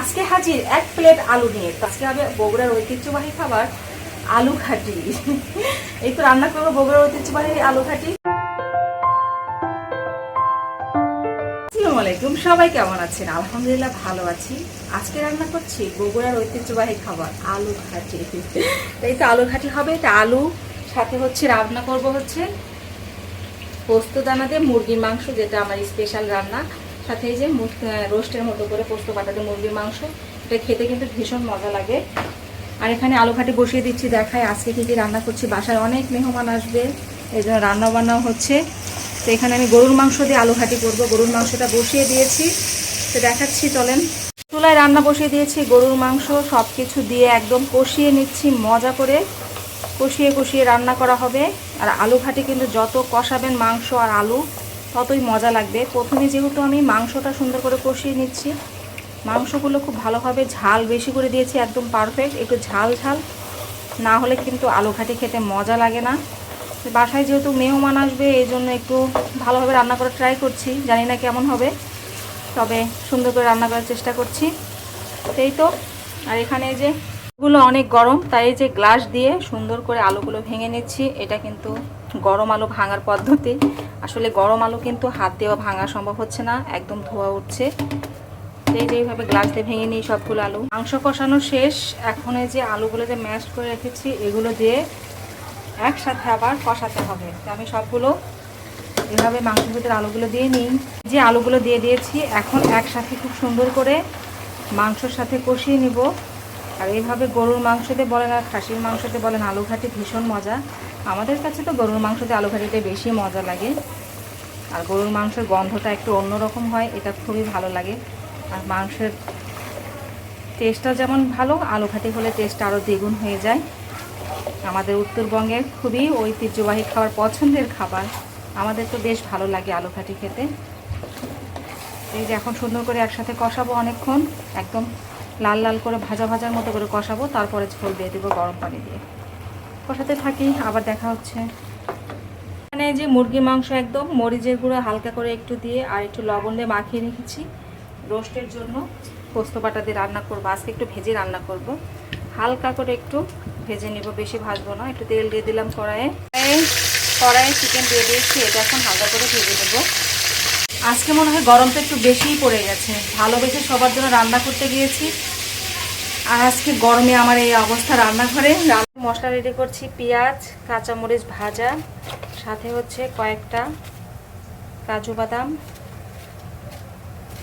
আজকে হাজির এক প্লেট আলু নিয়ে। আজকে হবে বগুড়ার ঐতিহ্যবাহী খাবার আলু খাটি। এই তো রান্না করব বগুড়ার ঐতিহ্যবাহী আলু খাটি। আসসালামু সবাই কেমন আছেন? আলহামদুলিল্লাহ ভালো আছি। আজকে রান্না করছি বগুড়ার ঐতিহ্যবাহী খাবার, আলু ঘাটি এই তো আলু ঘাটি হবে এটা আলু, সাথে হচ্ছে রান্না করব হচ্ছে পোস্ত দানা দিয়ে মুরগির মাংস, যেটা আমার স্পেশাল রান্না। সাথে এই যে রোস্টের মতো করে পোস্ত বাটাতে মুরগির মাংস। এটা খেতে কিন্তু ভীষণ মজা লাগে। আর এখানে আলু ঘাটি বসিয়ে দিচ্ছি দেখায়। আজকে কী কী রান্না করছি বাসায় অনেক মেহমান আসবে। এই জন্য রান্না বান্নাও হচ্ছে। তো এখানে আমি গরুর মাংস দিয়ে আলু ঘাটি করব। গরুর মাংসটা বসিয়ে দিয়েছি। তো দেখাচ্ছি, চলেন। চুলায় রান্না বসিয়ে দিয়েছি গরুর মাংস। সব কিছু দিয়ে একদম কষিয়ে নিচ্ছি মজা করে। কষিয়ে কষিয়ে রান্না করা হবে। আর আলু ঘাটি কিন্তু যত কষাবেন মাংস আর আলু ততই মজা লাগবে। প্রথমে যেহেতু আমি মাংসটা সুন্দর করে কষিয়ে নিচ্ছি, মাংসগুলো খুব ভালোভাবে ঝাল বেশি করে দিয়েছি, একদম পারফেক্ট একটু ঝাল ঝাল। না হলে কিন্তু আলু ঘাটি খেতে মজা লাগে না। বাসায় যেহেতু মেহমান আসবে, এই জন্য একটু ভালোভাবে রান্না করার ট্রাই করছি, জানি না কেমন হবে। তবে সুন্দর করে রান্না করার চেষ্টা করছি। এই তো, আর এখানে যে গুলো অনেক গরম, তাই যে গ্লাস দিয়ে সুন্দর করে আলুগুলো ভেঙে নিচ্ছি, এটা কিন্তু গরম আলু ভাঙার পদ্ধতি। আসলে গরম আলু কিন্তু হাত দেওয়া ভাঙা সম্ভব হচ্ছে না, একদম ধোয়া উঠছে। তো এই যে এইভাবে গ্লাস দিয়ে ভেঙে নিই সবগুলো আলু। মাংস কষানো শেষ। এখন এই যে আলুগুলো যে ম্যাশ করে রেখেছি, এগুলো দিয়ে একসাথে আবার কষাতে হবে। তো আমি সবগুলো এভাবে মাংসের ভিতরে আলুগুলো দিয়ে নিই। যে আলুগুলো দিয়ে দিয়েছি, এখন একসাথে খুব সুন্দর করে মাংসর সাথে কষিয়ে নিব। আর এইভাবে গরুর মাংসতে বলেন আর খাসির মাংসতে বলেন আলু ঘাটি ভীষণ মজা। আমাদের কাছে তো গরুর মাংসতে আলু ঘাটিতে বেশি মজা লাগে। আর গরুর মাংসের গন্ধটা একটু অন্যরকম হয়, এটা খুবই ভালো লাগে। আর মাংসের টেস্টটা যেমন ভালো আলু ঘাটি হলে টেস্টটা আরও দ্বিগুণ হয়ে যায়। আমাদের উত্তরবঙ্গের খুবই ঐতিহ্যবাহী খাবার, পছন্দের খাবার। আমাদের তো বেশ ভালো লাগে আলু ঘাটি খেতে। এই যে এখন সুন্দর করে একসাথে কষাবো অনেকক্ষণ, একদম লাল লাল করে ভাজা ভাজার মতো করে কষাবো, তারপরে ঝোল দিয়ে দেবো গরম পানি দিয়ে। কষাতে থাকি, আবার দেখা হচ্ছে। এখানে যে মুরগি মাংস একদম, মরিচের গুঁড়ো হালকা করে একটু দিয়ে আর একটু লবণ দিয়ে মাখিয়ে রেখেছি। রোস্টের জন্য পোস্ত বাটা দিয়ে রান্না করব। আজকে একটু ভেজে রান্না করব। হালকা করে একটু ভেজে নিব, বেশি ভাজবো না। একটু তেল দিয়ে দিলাম কড়াইয়ে। কড়াইয়ে- চিকেন দিয়ে দিয়েছি, এটা এখন হালকা করে ভেজে দেবো আজকে মনে হয় গরমটা একটু বেশিই পড়ে গেছে। ভালোবেসে সবার জন্য রান্না করতে গিয়েছি। আর আজকে গরমে আমার এই অবস্থা রান্নাঘরে। রান্না মশলা রেডি করছি, পেঁয়াজ, কাঁচামরিচ ভাজা, সাথে হচ্ছে কয়েকটা কাজু বাদাম।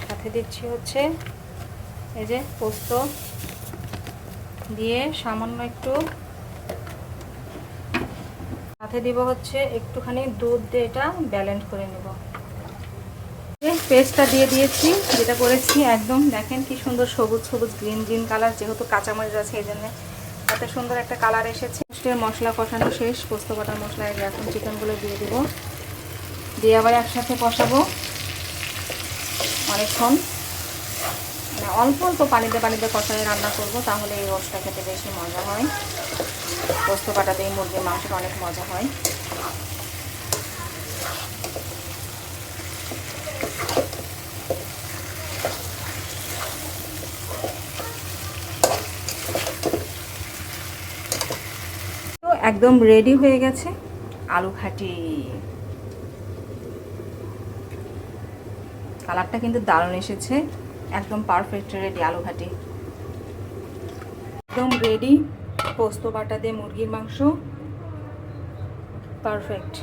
সাথে দিচ্ছি হচ্ছে এই যে পোস্ত। দিয়ে সামান্য একটু সাথে দিব হচ্ছে একটুখানি দুধ দিয়ে এটা ব্যালেন্স করে নেব। পেস্টটা দিয়ে দিয়েছি, যেটা করেছি একদম, দেখেন কি সুন্দর সবুজ সবুজ গ্রিন গ্রিন কালার যেহেতু কাঁচামরিচ আছে, এই জন্য এত সুন্দর একটা কালার এসেছে। পোস্টের মশলা কষানো শেষ, পোস্ত বাটার মশলা এখন চিকেনগুলো দিয়ে দিব। দিয়ে আবার একসাথে কষাবো। অনেকক্ষণ। মানে অল্প অল্প পানিতে পানিতে কষায় রান্না করব, তাহলে এই রসটা খেতে বেশি মজা হয়। পোস্ত বাটাতে এই মুরগির মাংসটা অনেক মজা হয়। একদম রেডি হয়ে গেছে। আলু ঘাটি কালারটা কিন্তু দারুণ এসেছে। একদম পারফেক্ট রেডি আলু ঘাটি একদম রেডি পোস্ত বাটা দিয়ে মুরগির মাংস। পারফেক্ট